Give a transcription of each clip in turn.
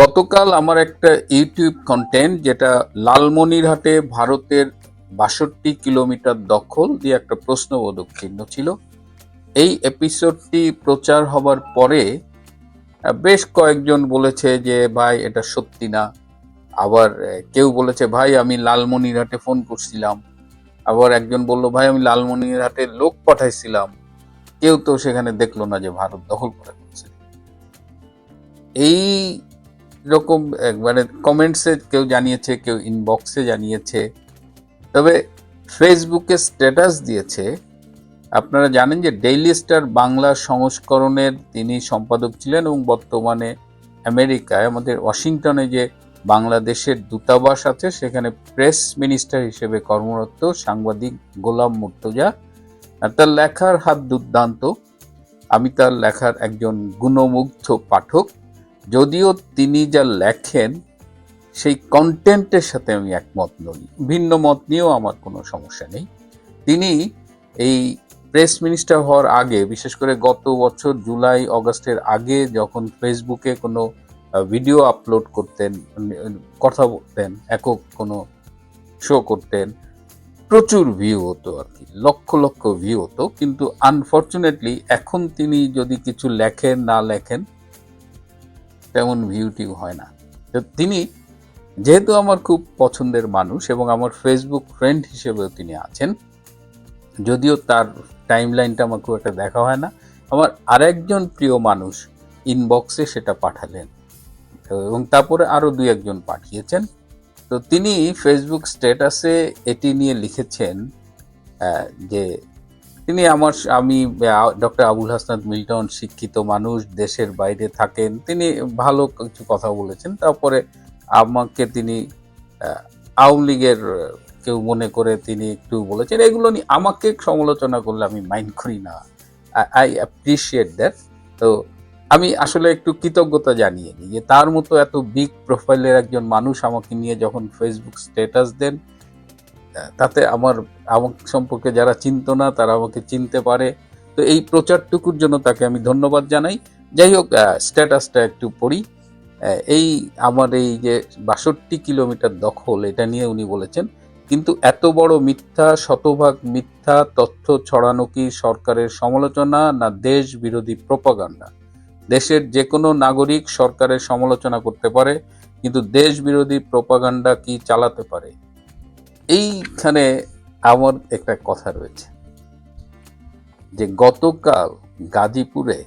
গতকাল আমার একটা ইউটিউব কন্টেন্ট যেটা লালমনিরহাটে ভারতের বাষট্টি কিলোমিটার দখল দিয়ে একটা প্রশ্নবোধক চিহ্ন ছিল। এই এপিসোডটি প্রচার হবার পরে বেশ কয়েকজন বলেছে যে, ভাই, এটা সত্যি না। আবার কেউ বলেছে, ভাই, আমি লালমনিরহাটে ফোন করছিলাম। আবার একজন বলল, ভাই, আমি লালমনিরহাটে লোক পাঠাইছিলাম। কেউ তো সেখানে দেখল না যে ভারত দখল করে এই রকম আহ, মানে কমেন্টসে কেউ জানিয়েছে কেউ ইনবক্সে জানিয়েছে। তবে ফেসবুকে স্ট্যাটাস দিয়েছে আপনারা জানেন যে ডেইলি স্টার বাংলা সংস্করণের তিনি সম্পাদক ছিলেন এবং বর্তমানে আমেরিকায় আমাদের ওয়াশিংটনে যে বাংলাদেশের দূতাবাস আছে সেখানে প্রেস মিনিস্টার হিসেবে কর্মরত সাংবাদিক গোলাম মুর্তজা। তার লেখার হাত দুর্দান্ত। আমি তার লেখার একজন গুণমুগ্ধ পাঠক। যদিও তিনি যা লেখেন, সেই কন্টেন্টের সাথে আমি একমত নই। ভিন্ন মত নিয়েও আমার কোনো সমস্যা নেই। তিনি এই প্রেস মিনিস্টার হওয়ার আগে, বিশেষ করে গত বছর জুলাই, অগস্টের আগে যখন ফেসবুকে কোনো ভিডিও আপলোড করতেন, কথা বলতেন, একক কোনো শো করতেন, প্রচুর ভিউ হতো আর কি, লক্ষ লক্ষ ভিউ হতো। কিন্তু আনফর্চুনেটলি এখন তিনি যদি কিছু লেখেন, না লেখেন তেমন ভিউ টিউ হয় না। তো তিনি যেহেতু আমার খুব পছন্দের মানুষ এবং আমার ফেসবুক ফ্রেন্ড হিসেবেও তিনি আছেন, যদিও তার টাইম লাইনটা আমার খুব একটা দেখা হয় না, আমার আরেকজন প্রিয় মানুষ ইনবক্সে সেটা পাঠালেন। তো এবং তারপরে আরও দুই একজন পাঠিয়েছেন। তো তিনি ফেসবুক স্ট্যাটাসে এটি নিয়ে লিখেছেন যে তিনি আমার আমি ডক্টর আবুল হাসনাত মিল্টন শিক্ষিত মানুষ, দেশের বাইরে থাকেন। তিনি ভালো কিছু কথা বলেছেন। তারপরে আমাকে তিনি আওয়ামী লীগের কেউ মনে করে তিনি একটু বলেছেন, এগুলো নিয়ে আমাকে সমালোচনা করলে আমি মাইন্ড করি না। আই অ্যাপ্রিসিয়েট দ্যাট তো আমি আসলে একটু কৃতজ্ঞতা জানিয়ে নিই যে তার মতো এত বিগ প্রোফাইলের একজন মানুষ আমাকে নিয়ে যখন ফেসবুক স্ট্যাটাস দেন তাতে আমার আমার সম্পর্কে যারা চিনত না, তারা আমাকে চিনতে পারে। তো এই প্রচারটুকুর জন্য তাকে আমি ধন্যবাদ জানাই। যাই হোক স্ট্যাটাসটা একটু পড়ি। এই আমার এই যে বাষট্টি কিলোমিটার দখল, এটা নিয়ে উনি বলেছেন, কিন্তু এত বড় মিথ্যা, শতভাগ মিথ্যা তথ্য ছড়ানো কি সরকারের সমালোচনা না দেশ বিরোধী প্রপাগান্ডা? দেশের যে কোনো নাগরিক সরকারের সমালোচনা করতে পারে, কিন্তু দেশ বিরোধী প্রপাগান্ডা কি চালাতে পারে? এইখানে আমার একটা কথা রয়েছে। যে গতকাল গাজীপুরে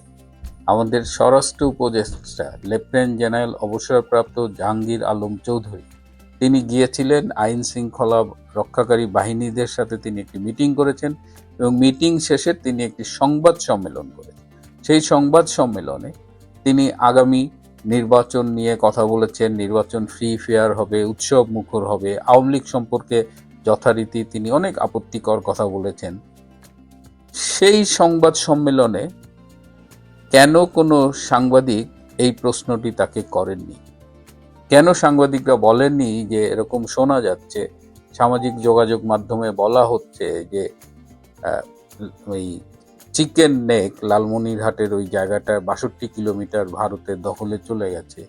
আমাদের স্বরাষ্ট্র উপদেষ্টা, লেফটেন্যান্ট জেনারেল অবসরপ্রাপ্ত জাহাঙ্গীর আলম চৌধুরী, তিনি গিয়েছিলেন আইন শৃঙ্খলা রক্ষাকারী বাহিনীদের সাথে তিনি একটি মিটিং করেছেন এবং মিটিং শেষে তিনি একটি সংবাদ সম্মেলন করেছেন। সেই সংবাদ সম্মেলনে তিনি আগামী নির্বাচন নিয়ে কথা বলেছেন, নির্বাচন ফ্রি ফেয়ার হবে, উৎসব মুখর হবে, আওয়ামী লীগ সম্পর্কে যথারীতি তিনি অনেক আপত্তিকর কথা বলেছেন। সেই সংবাদ সম্মেলনে কেন কোনো সাংবাদিক এই প্রশ্নটি তাকে করেননি? কেন সাংবাদিকরা বলেননি যে এরকম শোনা যাচ্ছে? সামাজিক যোগাযোগ মাধ্যমে বলা হচ্ছে যে ওই চিকেন নেক লালমনিরহাটের ওই জায়গাটা বাষট্টি কিলোমিটার ভারতের দখলে চলে গেছে।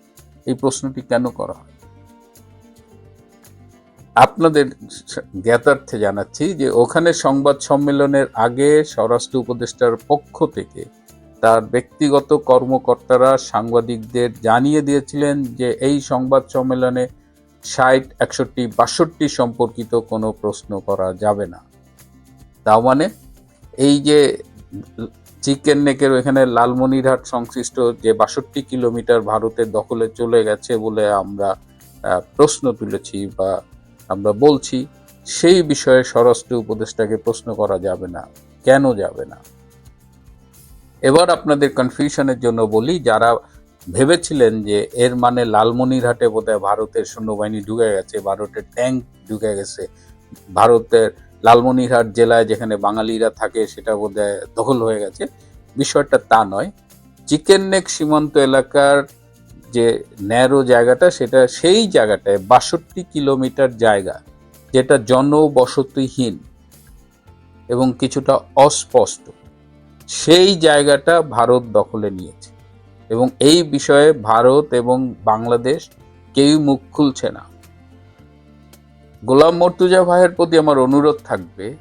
এই প্রশ্নটি কেন করা হয়? আপনাদের জ্ঞাতার্থে জানাচ্ছি যে ওখানে সংবাদ সম্মেলনের আগে স্বরাষ্ট্র উপদেষ্টার পক্ষ থেকে তার ব্যক্তিগত কর্মকর্তারা সাংবাদিকদের জানিয়ে দিয়েছিলেন যে এই সংবাদ সম্মেলনে ষাট, একষট্টি, বাষট্টি সম্পর্কিত কোনো প্রশ্ন করা যাবে না। তার মানে এই যে চিকেন নেকের ওখানে লালমনিরহাট সংশ্লিষ্ট যে বাষট্টি কিলোমিটার ভারতের দখলে চলে গেছে বলে আমরা প্রশ্ন তুলেছি বা আমরা বলছি, সেই বিষয়ে স্বরাষ্ট্র উপদেষ্টাকে প্রশ্ন করা যাবে না। কেন যাবে না? এবার আপনাদের কনফিউশনের জন্য বলি, যারা ভেবেছিলেন যে এর মানে লালমনিরহাটে বোধহয় ভারতের সৈন্যবাহিনী ঢুকে গেছে, ভারতের ট্যাঙ্ক ঢুকে গেছে, ভারতের লালমনিরহাট জেলায় যেখানে বাঙালিরা থাকে সেটা বোধহয় দখল হয়ে গেছে। বিষয়টা তা নয়। চিকেন নেক সীমান্ত এলাকার যে ন্যারো জায়গাটা, সেটা সেই জায়গাটায় বাষট্টি কিলোমিটার জায়গা, যেটা জনবসতিহীন এবং কিছুটা অস্পষ্ট, সেই জায়গাটা ভারত দখলে নিয়েছে। এবং এই বিষয়ে ভারত এবং বাংলাদেশ কেউ মুখ খুলছে না। গোলাম মর্তুজা ভাইয়ের প্রতি আমার অনুরোধ থাকবে,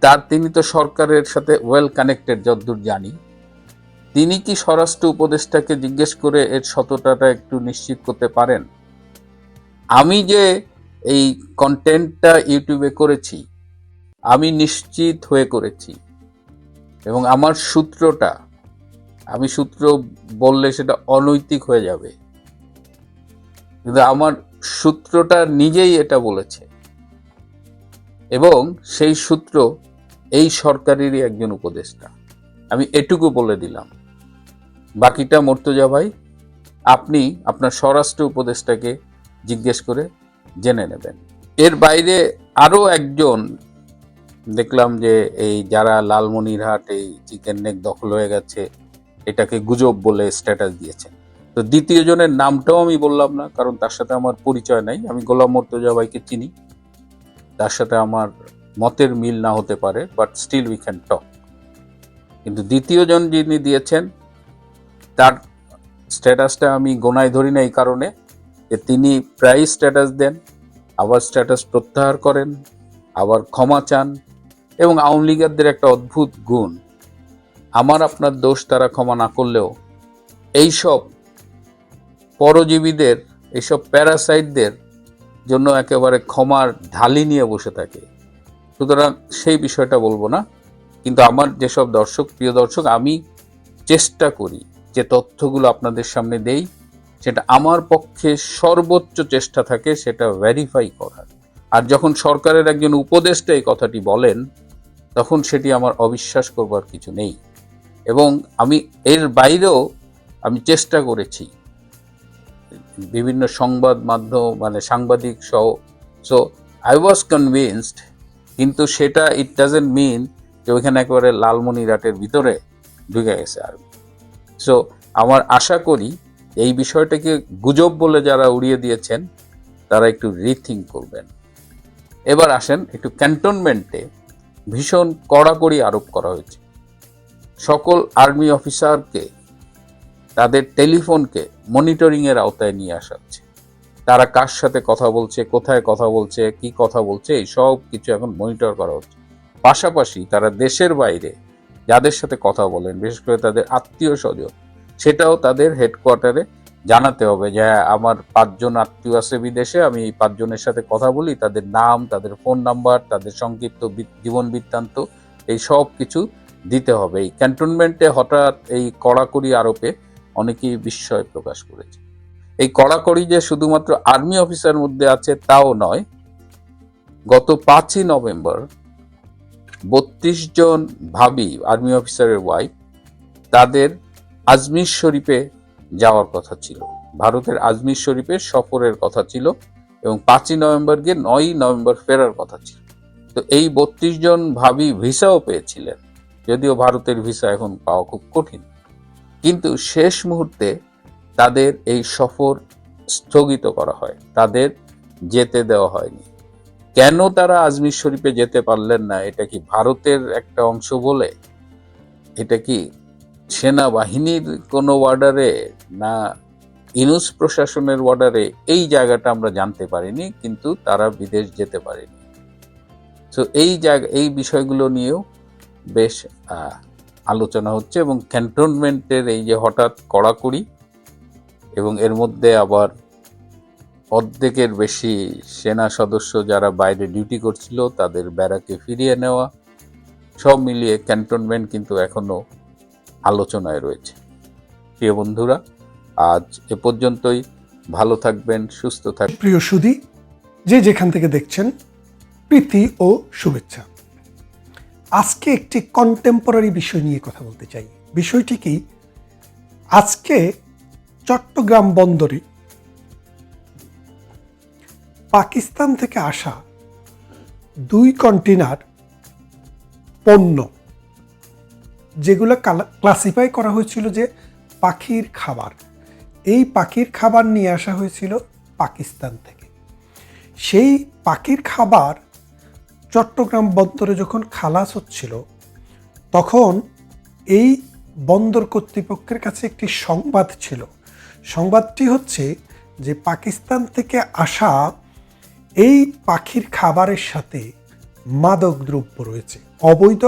তার তিনি তো সরকারের সাথে ওয়েল কানেক্টেড যতদূর জানি। তিনি কি স্বরাষ্ট্র উপদেষ্টাকে জিজ্ঞেস করে এর সততাটা একটু নিশ্চিত করতে পারেন? আমি যে এই কন্টেন্টটা ইউটিউবে করেছি, আমি নিশ্চিত হয়ে করেছি। এবং আমার সূত্রটা, আমি সূত্র বললে সেটা অনৈতিক হয়ে যাবে। কিন্তু আমার সূত্রটা নিজেই এটা বলেছে। এবং সেই সূত্র এই সরকারেরই একজন উপদেষ্টা। আমি এটুকু বলে দিলাম। বাকিটা মর্তজা ভাই আপনি আপনার স্বরাষ্ট্র উপদেষ্টাকে জিজ্ঞেস করে জেনে নেবেন। এর বাইরে আরও একজন দেখলাম যে এই যারা লালমনিরহাট এই চিকেন নেক দখল হয়ে গেছে, এটাকে গুজব বলে স্ট্যাটাস দিয়েছেন। তো দ্বিতীয় জনের নামটাও আমি বললাম না, কারণ তার সাথে আমার পরিচয় নাই। আমি গোলাম মর্তজা ভাইকে চিনি। তার সাথে আমার মতের মিল না হতে পারে but still we can talk কিন্তু দ্বিতীয় জন যিনি দিয়েছেন, তার স্ট্যাটাসটা আমি গোনায় ধরি না এই কারণে যে তিনি প্রায় স্ট্যাটাস দেন, আবার স্ট্যাটাস প্রত্যাহার করেন, আবার ক্ষমা চান, এবং আওয়ামী লীগারদের একটা অদ্ভুত গুণ, আমার আপনার দোষ তারা ক্ষমা না করলেও, এইসব পরজীবীদের এইসব প্যারাসাইটদের জন্য একেবারে ক্ষমার ঢালি নিয়ে বসে থাকে। সুতরাং সেই বিষয়টা বলব না। কিন্তু আমার যেসব দর্শক, প্রিয় দর্শক, আমি চেষ্টা করি যে তথ্যগুলো আপনাদের সামনে দেই সেটা আমার পক্ষে সর্বোচ্চ চেষ্টা থাকে সেটা ভেরিফাই করার। আর যখন সরকারের একজন উপদেষ্টা এই কথাটি বলেন, তখন সেটি আমার অবিশ্বাস করবার কিছু নেই। এবং আমি এর বাইরেও আমি চেষ্টা করেছি বিভিন্ন সংবাদ মাধ্যম মানে সাংবাদিক সহ। সো আই ওয়াজ কনভিনসড কিন্তু সেটা ইট ডাজেন্ট মিন যে ওইখানে একেবারে লালমনিরহাটের ভিতরে ঢুকে গেছে আর্মি সো আমার আশা করি এই বিষয়টাকে গুজব বলে যারা উড়িয়ে দিয়েছেন, তারা একটু রিথিঙ্ক করবেন। এবার আসেন একটু ক্যান্টনমেন্টে ভীষণ কড়াকড়ি আরোপ করা হয়েছে। সকল আর্মি অফিসারকে তাদের টেলিফোনকে মনিটরিংয়ের আওতায় নিয়ে আসা হচ্ছে। তারা কার সাথে কথা বলছে কোথায় কথা বলছে কি কথা বলছে এই সব কিছু এখন মনিটর করা হচ্ছে। পাশাপাশি তারা দেশের বাইরে যাদের সাথে কথা বলেন বিশেষ করে তাদের আত্মীয় স্বজন সেটাও তাদের হেডকোয়ার্টারে জানাতে হবে যে হ্যাঁ, আমার পাঁচজন আত্মীয় আছে বিদেশে আমি এই পাঁচজনের সাথে কথা বলি তাদের নাম তাদের ফোন নাম্বার তাদের সংক্ষিপ্ত জীবন বৃত্তান্ত এই সব কিছু দিতে হবে। এই ক্যান্টনমেন্টে হঠাৎ এই কড়াকড়ি আরোপে অনেকেই বিস্ময় প্রকাশ করেছে। এই কড়াকড়ি যে শুধুমাত্র আর্মি অফিসার মধ্যে আছে, তাও নয়, গত পাঁচই নভেম্বর বত্রিশ জন ভাবি আর্মি অফিসারের ওয়াইফ তাদের আজমির শরীফে যাওয়ার কথা ছিল। ভারতের আজমির শরীফে সফরের কথা ছিল এবং পাঁচই নভেম্বর গিয়ে নয়ই নভেম্বর ফেরার কথা ছিল। তো এই বত্রিশ জন ভাবি ভিসাও পেয়েছিলেন। যদিও ভারতের ভিসা এখন পাওয়া খুব কঠিন। কিন্তু শেষ মুহূর্তে তাদের এই সফর স্থগিত করা হয়। তাদের যেতে দেওয়া হয়নি। কেন তারা আজমির শরীফে যেতে পারলেন না, এটা কি ভারতের একটা অংশ বলে? এটা কি সেনাবাহিনীর কোনো অর্ডারে না ইনুস প্রশাসনের অর্ডারে এই জায়গাটা আমরা জানতে পারিনি, কিন্তু তারা বিদেশ যেতে পারেনি। তো এই জায়গা, এই বিষয়গুলো নিয়েও বেশ আলোচনা হচ্ছে এবং ক্যান্টনমেন্টের এই যে হঠাৎ কড়াকড়ি এবং এর মধ্যে আবার অর্ধেকের বেশি সেনা সদস্য যারা বাইরে ডিউটি করছিল তাদের ব্যারাকে ফিরিয়ে নেওয়া, সব মিলিয়ে ক্যান্টনমেন্ট কিন্তু এখনও আলোচনায় রয়েছে। প্রিয় বন্ধুরা, আজ এ পর্যন্তই। ভালো থাকবেন, সুস্থ থাকবেন। প্রিয় সুধী, যে যেখান থেকে দেখছেন, প্রীতি ও শুভেচ্ছা। আজকে একটি কন্টেম্পোরারি বিষয় নিয়ে কথা বলতে চাই। বিষয়টি কি? আজকে চট্টগ্রাম বন্দরে পাকিস্তান থেকে আসা দুই কন্টেনার পণ্য, যেগুলো ক্লাসিফাই করা হয়েছিল যে পাখির খাবার, এই পাখির খাবার নিয়ে আসা হয়েছিল পাকিস্তান থেকে। সেই পাখির খাবার চট্টগ্রাম বন্দরে যখন খালাস হচ্ছিল, তখন এই বন্দর কর্তৃপক্ষের কাছে একটি সংবাদ ছিল। সংবাদটি হচ্ছে যে পাকিস্তান থেকে আসা এই পাখির খাবারের সাথে মাদক দ্রব্য রয়েছে। অবৈধ,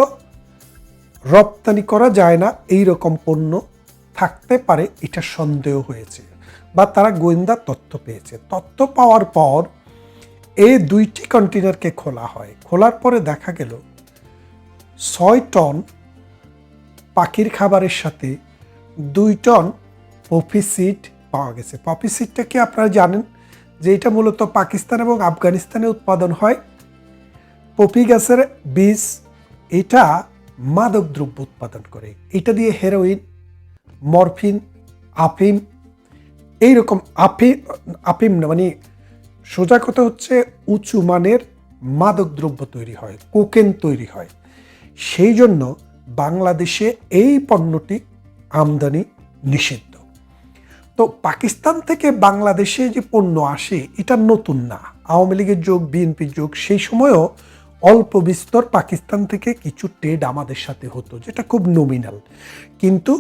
রপ্তানি করা যায় না এই রকম পণ্য থাকতে পারে, এটা সন্দেহ হয়েছে। বা তারা গোয়েন্দা তথ্য পেয়েছে। তথ্য পাওয়ার পর এই দুইটি কন্টেনারকে খোলা হয়। খোলার পরে দেখা গেল, ছয় টন পাখির খাবারের সাথে দুই টন পপি সিড পাওয়া গেছে। পপি সিডটা কি আপনারা জানেন যে এটা মূলত পাকিস্তান এবং আফগানিস্তানে উৎপাদন হয়? পপি গাছের বীজ, এটা মাদক দ্রব্য উৎপাদন করে। এটা দিয়ে হেরোইন, মরফিন, আফিম, এইরকম আফি, আফিম না মানে সোজা কথা হচ্ছে উঁচু মানের মাদক দ্রব্য তৈরি হয়, কোকেন তৈরি হয়। সেই জন্য বাংলাদেশে এই পণ্যটি আমদানি নিষিদ্ধ। তো পাকিস্তান থেকে বাংলাদেশে যে পণ্য আসে, এটা নতুন না। আওয়ামী লীগের যোগ, বিএনপির যোগ, সেই সময়ও অল্প বিস্তর পাকিস্তান থেকে কিছু ট্রেড আমাদের সাথে হতো, যেটা খুব নমিনাল কিন্তু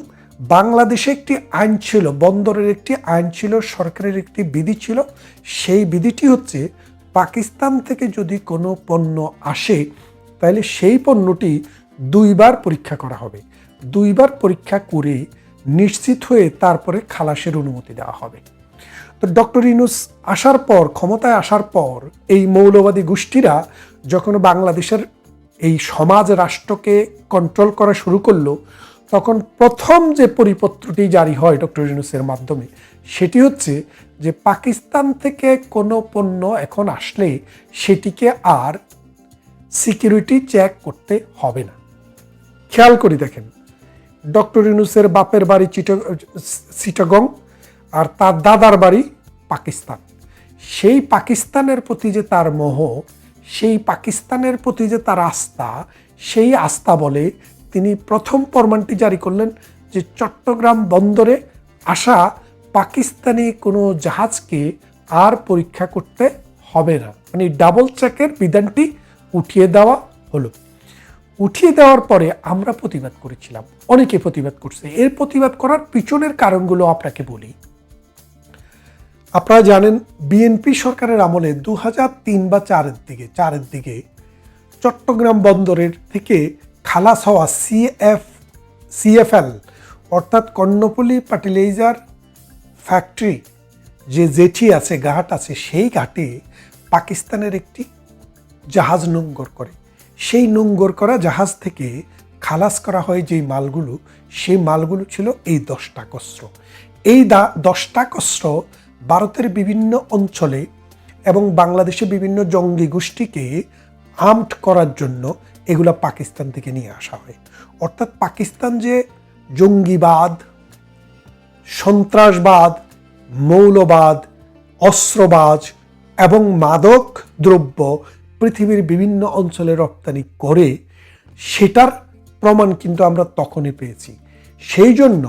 বাংলাদেশে একটি আইন ছিল, বন্দরের একটি আইন ছিল, সরকারের একটি বিধি ছিল। সেই বিধিটি হচ্ছে, পাকিস্তান থেকে যদি কোনো পণ্য আসে, তাহলে সেই পণ্যটি দুইবার পরীক্ষা করা হবে। দুইবার পরীক্ষা করে নিশ্চিত হয়ে তারপরে খালাসের অনুমতি দেওয়া হবে। তো ডক্টর ইনুস আসার পর, ক্ষমতায় আসার পর, এই মৌলবাদী গোষ্ঠীরা যখন বাংলাদেশের এই সমাজ রাষ্ট্রকে কন্ট্রোল করা শুরু করল তখন প্রথম যে পরিপত্রটি জারি হয় ডক্টর ইউনুসের মাধ্যমে, সেটি হচ্ছে যে পাকিস্তান থেকে কোনো পণ্য এখন আসলে সেটিকে আর সিকিউরিটি চেক করতে হবে না। খেয়াল করি দেখেন, ডক্টর ইউনুসের বাপের বাড়ি চিটা সিটাগং আর তার দাদার বাড়ি পাকিস্তান। সেই পাকিস্তানের প্রতি যে তার মোহ, সেই পাকিস্তানের প্রতি যে তার আস্থা, সেই আস্থা বলে তিনি প্রথম ফরমানটি জারি করলেন যে চট্টগ্রাম বন্দরে আসা পাকিস্তানি কোনো জাহাজকে আর পরীক্ষা করতে হবে না। মানে ডাবল চেকের বিধানটি উঠিয়ে দেওয়া হলো। উঠিয়ে দেওয়ার পরে আমরা প্রতিবাদ করেছিলাম। অনেকে প্রতিবাদ করছে। এর প্রতিবাদ করার পিছনের কারণগুলো আপনাকে বলি। আপনারা জানেন, বিএনপি সরকারের আমলে দু তিন বা চারের দিকে চারের দিকে চট্টগ্রাম বন্দরের থেকে খালাস হওয়া সিএফ সিএফএল অর্থাৎ কর্ণপল্লী ফার্টিলাইজার ফ্যাক্টরি, যে জেঠি আছে, ঘাট আছে, সেই ঘাটে পাকিস্তানের একটি জাহাজ নোঙ্গর করে। সেই নোঙ্গর করা জাহাজ থেকে খালাস করা হয় যেই মালগুলো, সেই মালগুলো ছিল এই দশটা কস্ত্র। এই দশটা কস্ত্র ভারতের বিভিন্ন অঞ্চলে এবং বাংলাদেশে বিভিন্ন জঙ্গি গোষ্ঠীকে আর্মড করার জন্য এগুলো পাকিস্তান থেকে নিয়ে আসা হয়। অর্থাৎ পাকিস্তান যে জঙ্গিবাদ, সন্ত্রাসবাদ, মৌলবাদ, অস্ত্রবাজ এবং মাদক দ্রব্য পৃথিবীর বিভিন্ন অঞ্চলে রপ্তানি করে, সেটার প্রমাণ কিন্তু আমরা তখনই পেয়েছি। সেই জন্য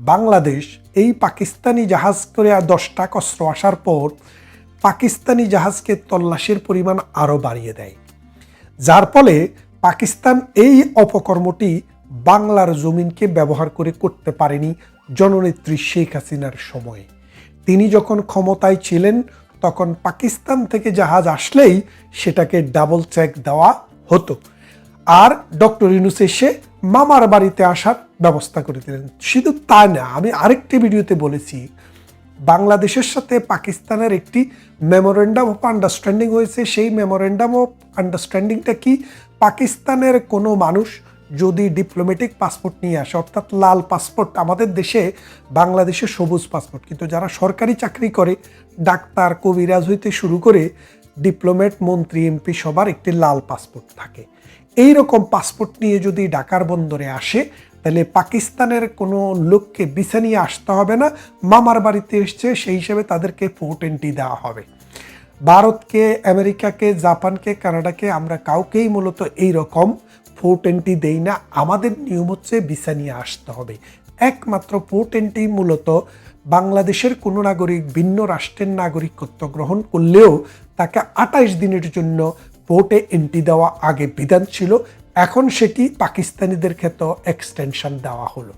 বাংলাদেশ এই পাকিস্তানি জাহাজ করে আর দশটা অস্ত্র আসার পর পাকিস্তানি জাহাজকে তল্লাশির পরিমাণ আরও বাড়িয়ে দেয়। যার ফলে পাকিস্তান এই অপকর্মটি বাংলার জমিনকে ব্যবহার করে করতে পারেনি জননেত্রী শেখ হাসিনার সময়ে। তিনি যখন ক্ষমতায় ছিলেন, তখন পাকিস্তান থেকে জাহাজ আসলেই সেটাকে ডাবল চেক দেওয়া হতো। আর ডক্টর ইউনুস এসে মামার বাড়িতে আসার ব্যবস্থা করে দিলেন। শুধু তা না, আমি আরেকটি ভিডিওতে বলেছি বাংলাদেশের সাথে পাকিস্তানের একটি মেমোরেন্ডাম অফ আন্ডারস্ট্যান্ডিং হয়েছে। সেই মেমোরেন্ডাম অফ আন্ডারস্ট্যান্ডিংটা কি? পাকিস্তানের কোনো মানুষ যদি ডিপ্লোম্যাটিক পাসপোর্ট নিয়ে আসে, অর্থাৎ লাল পাসপোর্ট আমাদের দেশে বাংলাদেশে সবুজ পাসপোর্ট কিন্তু যারা সরকারি চাকরি করে, ডাক্তার, কবিরাজ হইতে শুরু করে ডিপ্লোম্যাট মন্ত্রী, এমপি, সবার একটি লাল পাসপোর্ট থাকে। এই রকম পাসপোর্ট নিয়ে যদি ঢাকার বন্দরে আসে তাহলে পাকিস্তানের কোনো লোককে বিছা নিয়ে আসতে হবে না, মামার বাড়িতে এসছে, সেই হিসেবে তাদেরকে ফোর্ট এন্ট্রি দেওয়া হবে। ভারতকে, আমেরিকাকে, জাপানকে, কানাডাকে আমরা কাউকেই মূলত এই রকম ফোর্ট এন্ট্রি দেই না, আমাদের নিয়ম হচ্ছে ভিসা নিয়ে আসতে হবে। একমাত্র ফোর্ট এন্ট্রি মূলত বাংলাদেশের কোনো নাগরিক, ভিন্ন রাষ্ট্রের নাগরিকত্ব গ্রহণ করলেও তাকে আঠাইশ দিনের জন্য ভোটে এন্ট্রি দেওয়া আগে বিধান ছিল এখন সেটি পাকিস্তানিদের ক্ষেত্রে এক্সটেনশন দেওয়া হলো।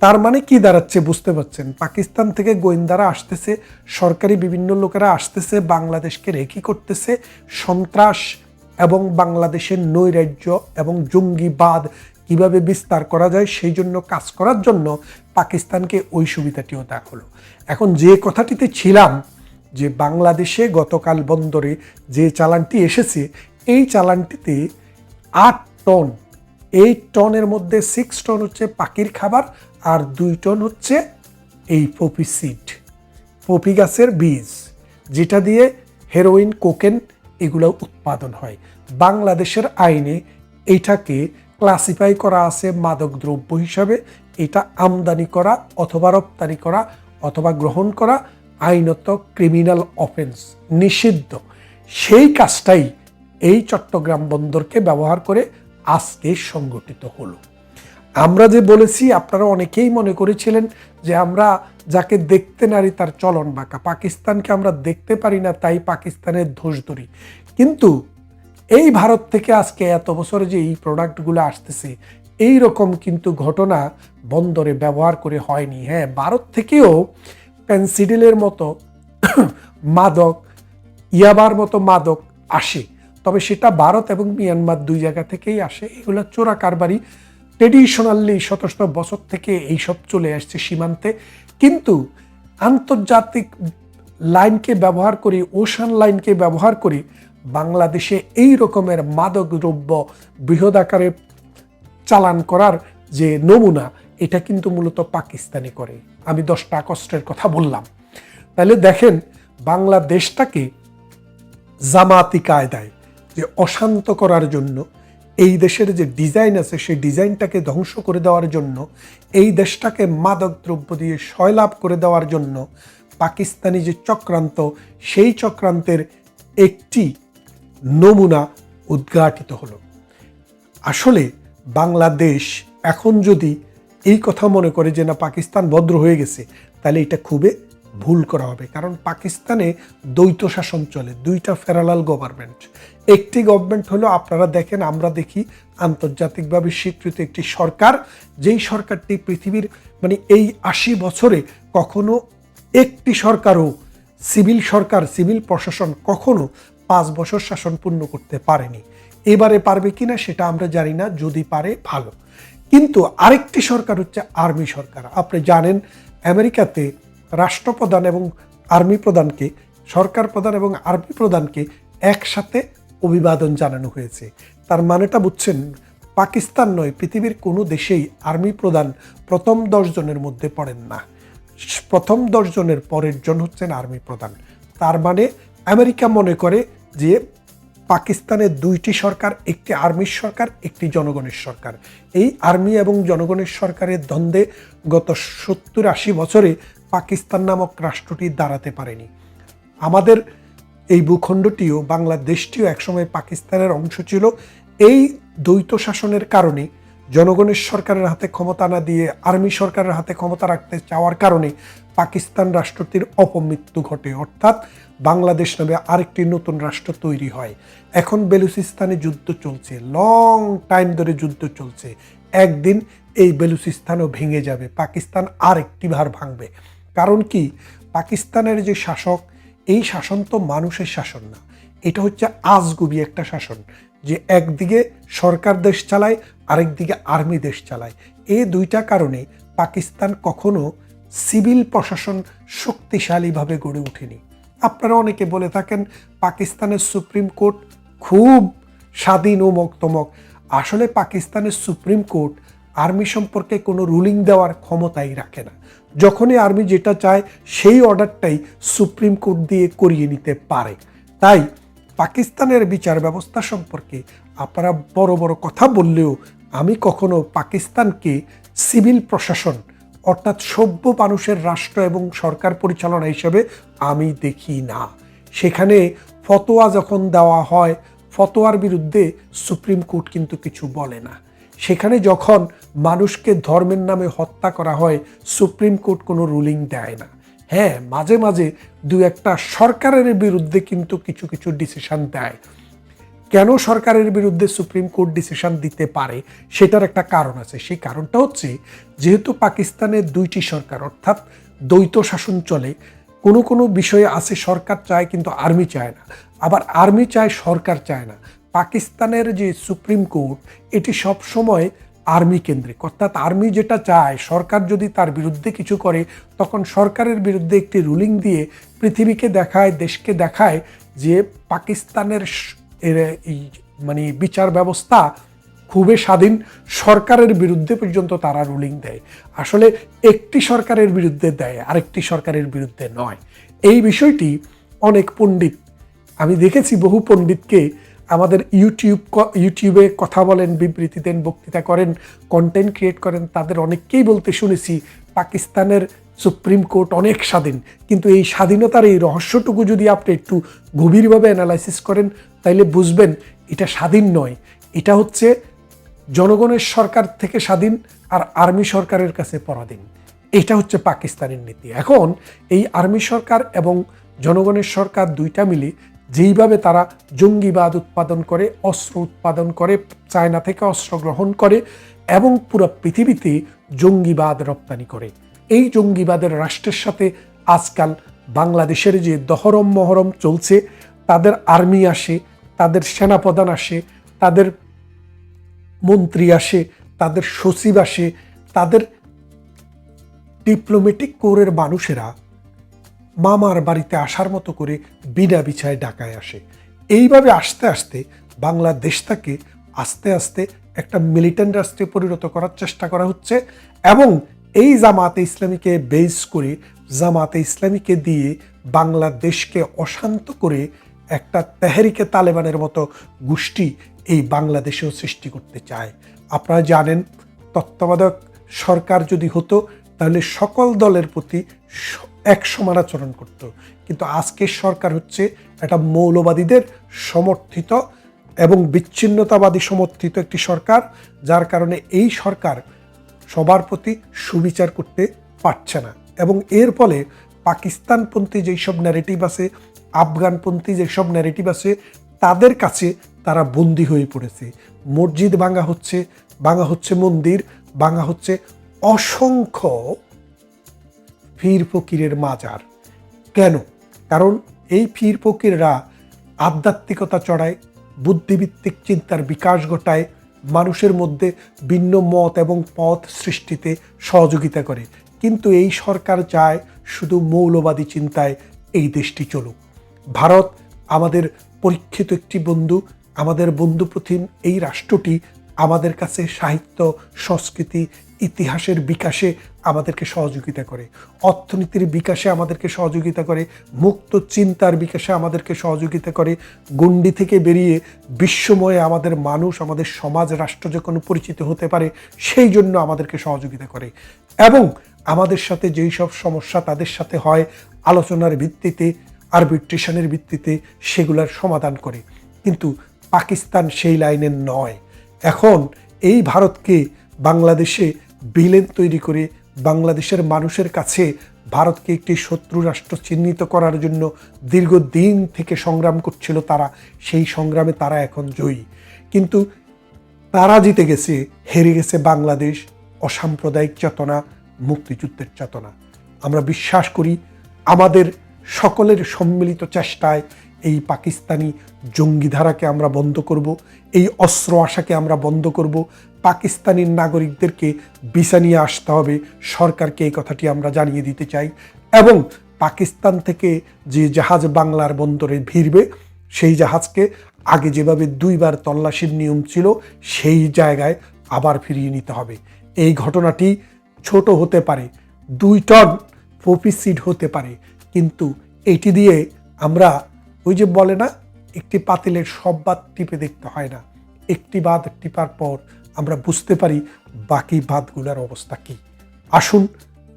তার মানে কি দাঁড়াচ্ছে বুঝতে পারছেন? পাকিস্তান থেকে গোয়েন্দারা আসতেছে, সরকারি বিভিন্ন লোকেরা আসতেছে, বাংলাদেশকে রেখি করতেছে, সন্ত্রাস এবং বাংলাদেশের নৈরাজ্য এবং জঙ্গিবাদ কীভাবে বিস্তার করা যায় সেই জন্য কাজ করার জন্য পাকিস্তানকে ওই সুবিধাটিও হলো। এখন যে কথাটিতে ছিলাম, যে বাংলাদেশে গতকাল বন্দরে যে চালানটি এসেছে, এই চালানটিতে আট টন। এই টনের মধ্যে সিক্স টন হচ্ছে পাখির খাবার আর দুই টন হচ্ছে এই পপি সিড পপি গাছের বীজ, যেটা দিয়ে হেরোইন কোকেন এগুলো উৎপাদন হয়। বাংলাদেশের আইনে এটাকে ক্লাসিফাই করা আছে মাদক দ্রব্য হিসাবে। এটা আমদানি করা অথবা রপ্তানি করা অথবা গ্রহণ করা আইনত ক্রিমিনাল অফেন্স নিষিদ্ধ। সেই কাজটাই এই চট্টগ্রাম বন্দরকে ব্যবহার করে আজকে সংগঠিত হলো। আমরা যে বলেছি, আপনারা অনেকেই মনে করেছিলেন যে আমরা যাকে দেখতে নারী তার চলন বাঁকা। পাকিস্তানকে আমরা দেখতে পারি না, তাই পাকিস্তানের দোষ ধরি। কিন্তু এই ভারত থেকে আজকে এত বছরে যে এই প্রোডাক্টগুলো আসতেছে এই রকম কিন্তু ঘটনা বন্দরে ব্যবহার করে হয়নি। হ্যাঁ ভারত থেকেও পেন্সিডিলের মতো মাদক, ইয়াবার মতো মাদক আসে। তবে সেটা ভারত এবং মিয়ানমার দুই জায়গা থেকেই আসে। এগুলো চোরা কারবারি ট্রেডিশনালি শতশত বছর থেকে এইসব চলে আসছে সীমান্তে। কিন্তু আন্তর্জাতিক লাইনকে ব্যবহার করে, ওশান লাইনকে ব্যবহার করে বাংলাদেশে এই রকমের মাদক দ্রব্য বৃহৎ আকারে চালান করার যে নমুনা, এটা কিন্তু মূলত পাকিস্তানি করে। আমি দশটা আগস্টের কথা বললাম। তাহলে দেখেন, বাংলাদেশটাকে জামাতি কায়দায় যে অশান্ত করার জন্য, এই দেশের যে ডিজাইন আছে সেই ডিজাইনটাকে ধ্বংস করে দেওয়ার জন্য, এই দেশটাকে মাদক দ্রব্য দিয়ে সয়লাভ করে দেওয়ার জন্য পাকিস্তানি যে চক্রান্ত, সেই চক্রান্তের একটি নমুনা উদ্ঘাটিত হলো। আসলে বাংলাদেশ এখন যদি এই কথা মনে করে যে না, পাকিস্তান ভদ্র হয়ে গেছে, তাহলে এটা খুবই ভুল করা হবে। কারণ পাকিস্তানে দ্বৈত শাসন চলে, দুইটা ফেরালাল গভর্নমেন্ট একটি গভর্নমেন্ট হলো, আপনারা দেখেন, আমরা দেখি আন্তর্জাতিকভাবে স্বীকৃত একটি সরকার। যেই সরকারটি পৃথিবীর মানে এই আশি বছরে কখনো একটি সরকারও সিভিল সরকার, সিভিল প্রশাসন কখনো পাঁচ বছর শাসন পূর্ণ করতে পারেনি। এবারে পারবে কিনা সেটা আমরা জানি না, যদি পারে ভালো। কিন্তু আরেকটি সরকার হচ্ছে আর্মি সরকার। আপনি জানেন, আমেরিকাতে রাষ্ট্রপ্রধান এবং আর্মি প্রধানকে, সরকার প্রধান এবং আর্মি প্রধানকে একসাথে অভিবাদন জানানো হয়েছে। তার মানেটা বুঝছেন, পাকিস্তান নয়, পৃথিবীর কোনো দেশেই আর্মি প্রধান প্রথম দশ জনের মধ্যে পড়েন না। প্রথম দশ জনের পরের জন হচ্ছেন আর্মি প্রধান। তার মানে আমেরিকা মনে করে যে পাকিস্তানের দুইটি সরকার, একটি আর্মির সরকার, একটি জনগণের সরকার। এই আর্মি এবং জনগণের সরকারের দ্বন্দ্বে গত সত্তর আশি বছরে পাকিস্তান নামক রাষ্ট্রটি দাঁড়াতে পারেনি। আমাদের এই ভূখণ্ডটিও, বাংলাদেশটিও একসময় পাকিস্তানের অংশ ছিল। এই দ্বৈত শাসনের কারণে, জনগণের সরকারের হাতে ক্ষমতা না দিয়ে, আর্মি সরকারের হাতে ক্ষমতা রাখতে চাওয়ার কারণে পাকিস্তান রাষ্ট্রটির অপমৃত্যু ঘটে। অর্থাৎ বাংলাদেশ নামে আরেকটি নতুন রাষ্ট্র তৈরি হয়। এখন বেলুচিস্তানে যুদ্ধ চলছে লং টাইম ধরে যুদ্ধ চলছে। একদিন এই বেলুচিস্তানও ভেঙে যাবে, পাকিস্তান আরেকটি ভার ভাঙবে। কারণ কি? পাকিস্তানের যে শাসক, এই শাসন তো মানুষের শাসন না। এটা হচ্ছে আজগুবি একটা শাসন, যে একদিকে সরকার দেশ চালায়, আরেকদিকে আর্মি দেশ চালায়। এই দুইটা কারণে পাকিস্তান কখনো সিভিল প্রশাসন শক্তিশালীভাবে গড়ে ওঠেনি। আপনারা অনেকে বলে থাকেন, পাকিস্তানের সুপ্রিম কোর্ট খুব স্বাধীন ও মক্তমক আসলে পাকিস্তানের সুপ্রিম কোর্ট আর্মি সম্পর্কে কোনো রুলিং দেওয়ার ক্ষমতাই রাখে না। যখনই আর্মি যেটা চায়, সেই অর্ডারটাই সুপ্রিম কোর্ট দিয়ে করিয়ে নিতে পারে। তাই পাকিস্তানের বিচার ব্যবস্থা সম্পর্কে আপনারা বড় বড় কথা বললেও আমি কখনো পাকিস্তানকে সিভিল প্রশাসন অর্থাৎ সভ্য মানুষের রাষ্ট্র এবং সরকার পরিচালনা হিসেবে আমি দেখি না। সেখানে ফতোয়া যখন দেওয়া হয়, ফতোয়ার বিরুদ্ধে সুপ্রিম কোর্ট কিন্তু কিছু বলে না। সেখানে যখন মানুষকে ধর্মের নামে হত্যা করা হয়, সুপ্রিম কোর্ট কোনো রুলিং দেয় না। হ্যাঁ মাঝে মাঝে দু একটা সরকারের বিরুদ্ধে কিন্তু কিছু কিছু ডিসিশন দেয়। কেন সরকারের বিরুদ্ধে সুপ্রিম কোর্ট ডিসিশন দিতে পারে? সেটার একটা কারণ আছে। সেই কারণটা হচ্ছে, যেহেতু পাকিস্তানের দুইটি সরকার, অর্থাৎ দ্বৈত শাসন চলে, কোনো কোনো বিষয়ে আছে সরকার চায় কিন্তু আর্মি চায় না। আবার আর্মি চায়, সরকার চায় না। পাকিস্তানের যে সুপ্রিম কোর্ট, এটি সব সময় আর্মি কেন্দ্রিক। অর্থাৎ আর্মি যেটা চায়, সরকার যদি তার বিরুদ্ধে কিছু করে, তখন সরকারের বিরুদ্ধে একটি রুলিং দিয়ে পৃথিবীকে দেখায়, দেশকে দেখায় যে পাকিস্তানের এর এই মানে বিচার ব্যবস্থা খুবই স্বাধীন। সরকারের বিরুদ্ধে পর্যন্ত তারা রুলিং দেয়। আসলে একটি সরকারের বিরুদ্ধে দেয়, আরেকটি সরকারের বিরুদ্ধে নয়। এই বিষয়টি অনেক পণ্ডিত, আমি দেখেছি বহু পণ্ডিতকে আমাদের ইউটিউব ইউটিউবে কথা বলেন, বিবৃতি দেন, বক্তৃতা করেন কন্টেন্ট ক্রিয়েট করেন, তাদের অনেককেই বলতে শুনেছি, পাকিস্তানের সুপ্রিম কোর্ট অনেক স্বাধীন। কিন্তু এই স্বাধীনতার এই রহস্যটুকু যদি আপনি একটু গভীরভাবে অ্যানালাইসিস করেন তাইলে বুঝবেন এটা স্বাধীন নয়। এটা হচ্ছে জনগণের সরকার থেকে স্বাধীন আর আর্মি সরকারের কাছে পরাধীন। এটা হচ্ছে পাকিস্তানের নীতি। এখন এই আর্মি সরকার এবং জনগণের সরকার দুইটা মিলে যেইভাবে তারা জঙ্গিবাদ উৎপাদন করে, অস্ত্র উৎপাদন করে, চায়না থেকে অস্ত্র গ্রহণ করে এবং পুরো পৃথিবীতে জঙ্গিবাদ রপ্তানি করে। এই জঙ্গিবাদের রাষ্ট্রের সাথে আজকাল বাংলাদেশের যে দহরম মহরম চলছে, তাদের আর্মি আসে তাদের সেনাপ্রধান আসে, তাদের মন্ত্রী আসে, তাদের সচিব আসে, তাদের ডিপ্লোমেটিক কোরের মানুষেরা মামার বাড়িতে আসার মতো করে বিনা বিছায় ডাকায় আসে। এইভাবে আস্তে আস্তে বাংলাদেশটাকে আস্তে আস্তে একটা মিলিটেন্ট রাষ্ট্রে পরিণত করার চেষ্টা করা হচ্ছে এবং এই জামাতে ইসলামীকে বেস করে জামাতে ইসলামীকে দিয়ে বাংলাদেশকে অশান্ত করে একটা তেহরিকে তালেবানের মতো গোষ্ঠী এই বাংলাদেশেও সৃষ্টি করতে চায়। আপনারা জানেন, তত্ত্বাবধায়ক সরকার যদি হতো, তাহলে সকল দলের প্রতি এক সমান আচরণ করত। কিন্তু আজকের সরকার হচ্ছে একটা মৌলবাদীদের সমর্থিত এবং বিচ্ছিন্নতাবাদী সমর্থিত একটি সরকার, যার কারণে এই সরকার সবার প্রতি সুবিচার করতে পারছে না। এবং এর ফলে পাকিস্তানপন্থী যেই সব ন্যারেটিভ আছে আফগানপন্থী যেসব ন্যারেটিভ আছে, তাদের কাছে তারা বন্দি হয়ে পড়েছে। মসজিদ ভাঙা হচ্ছে ভাঙা হচ্ছে মন্দির, ভাঙা হচ্ছে অসংখ্য পীর ফকিরের মাজার। কেন? কারণ এই পীর ফকিররা আধ্যাত্মিকতা চড়ায় বুদ্ধিভিত্তিক চিন্তার বিকাশ ঘটায়, মানুষের মধ্যে ভিন্ন মত এবং পথ সৃষ্টিতে সহযোগিতা করে। কিন্তু এই সরকার চায় শুধু মৌলবাদী চিন্তায় এই দেশটি চলুক। ভারত আমাদের পরীক্ষিত একটি বন্ধু, আমাদের বন্ধুপ্রতিম এই রাষ্ট্রটি আমাদের কাছে সাহিত্য, সংস্কৃতি, ইতিহাসের বিকাশে আমাদেরকে সহযোগিতা করে। অর্থনীতির বিকাশে আমাদেরকে সহযোগিতা করে, মুক্ত চিন্তার বিকাশে আমাদেরকে সহযোগিতা করে, গণ্ডি থেকে বেরিয়ে বিশ্বময়ে আমাদের মানুষ, আমাদের সমাজ, রাষ্ট্র যখন পরিচিত হতে পারে, সেই জন্য আমাদেরকে সহযোগিতা করে। এবং আমাদের সাথে যেই সব সমস্যা তাদের সাথে হয়, আলোচনার ভিত্তিতে আরবিট্রেশনের ভিত্তিতে সেগুলার সমাধান করে। কিন্তু পাকিস্তান সেই লাইনের নয়। এখন এই ভারতকে বাংলাদেশে বিলেন তৈরি করে বাংলাদেশের মানুষের কাছে ভারতকে একটি শত্রু রাষ্ট্র চিহ্নিত করার জন্য দীর্ঘদিন থেকে সংগ্রাম করছিল তারা, সেই সংগ্রামে তারা এখন জয়ী। কিন্তু তারা জিতে গেছে, হেরে গেছে বাংলাদেশ, অসাম্প্রদায়িক চেতনা, মুক্তিযুদ্ধের চেতনা। আমরা বিশ্বাস করি আমাদের সকলের সম্মিলিত চেষ্টায় এই পাকিস্তানি জঙ্গিধারাকে আমরা বন্ধ করব, এই অস্ত্র আশাকে আমরা বন্ধ করব, পাকিস্তানি নাগরিকদেরকে ভিসা নিয়ে আসতে হবে, সরকারকে এই কথাটি আমরা জানিয়ে দিতে চাই। এবং পাকিস্তান থেকে যে জাহাজ বাংলার বন্দরে ভিড়বে, সেই জাহাজকে আগে যেভাবে দুইবার তল্লাশির নিয়ম ছিল, সেই জায়গায় আবার ফিরিয়ে নিতে হবে। এই ঘটনাটি ছোট হতে পারে, দুই টন পপি সিড হতে পারে কিন্তু এটি দিয়ে আমরা ওই যে বলে না, একটি পাতিলের সব বাদ টিপে দেখতে হয় না। একটি বাদ টিপার পর আমরা বুঝতে পারি বাকি বাদগুলোর অবস্থা কী। আসুন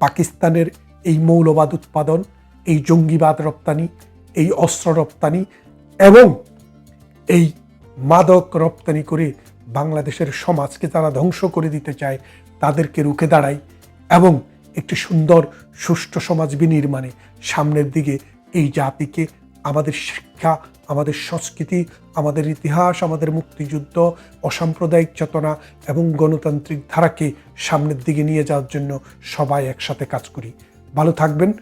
পাকিস্তানের এই মৌলবাদ উৎপাদন, এই জঙ্গিবাদ রপ্তানি, এই অস্ত্র রপ্তানি এবং এই মাদক রপ্তানি করে বাংলাদেশের সমাজকে তারা ধ্বংস করে দিতে চায়, তাদেরকে রুখে দাঁড়াই এবং একটি সুন্দর, সুষ্ঠু সমাজ বিনির্মাণে সামনের দিকে এই জাতিকে, আমাদের শিক্ষা, আমাদের সংস্কৃতি, আমাদের ইতিহাস, আমাদের মুক্তিযুদ্ধ, অসাম্প্রদায়িক চেতনা এবং গণতান্ত্রিক ধারাকে সামনের দিকে নিয়ে যাওয়ার জন্য সবাই একসাথে কাজ করি। ভালো থাকবেন।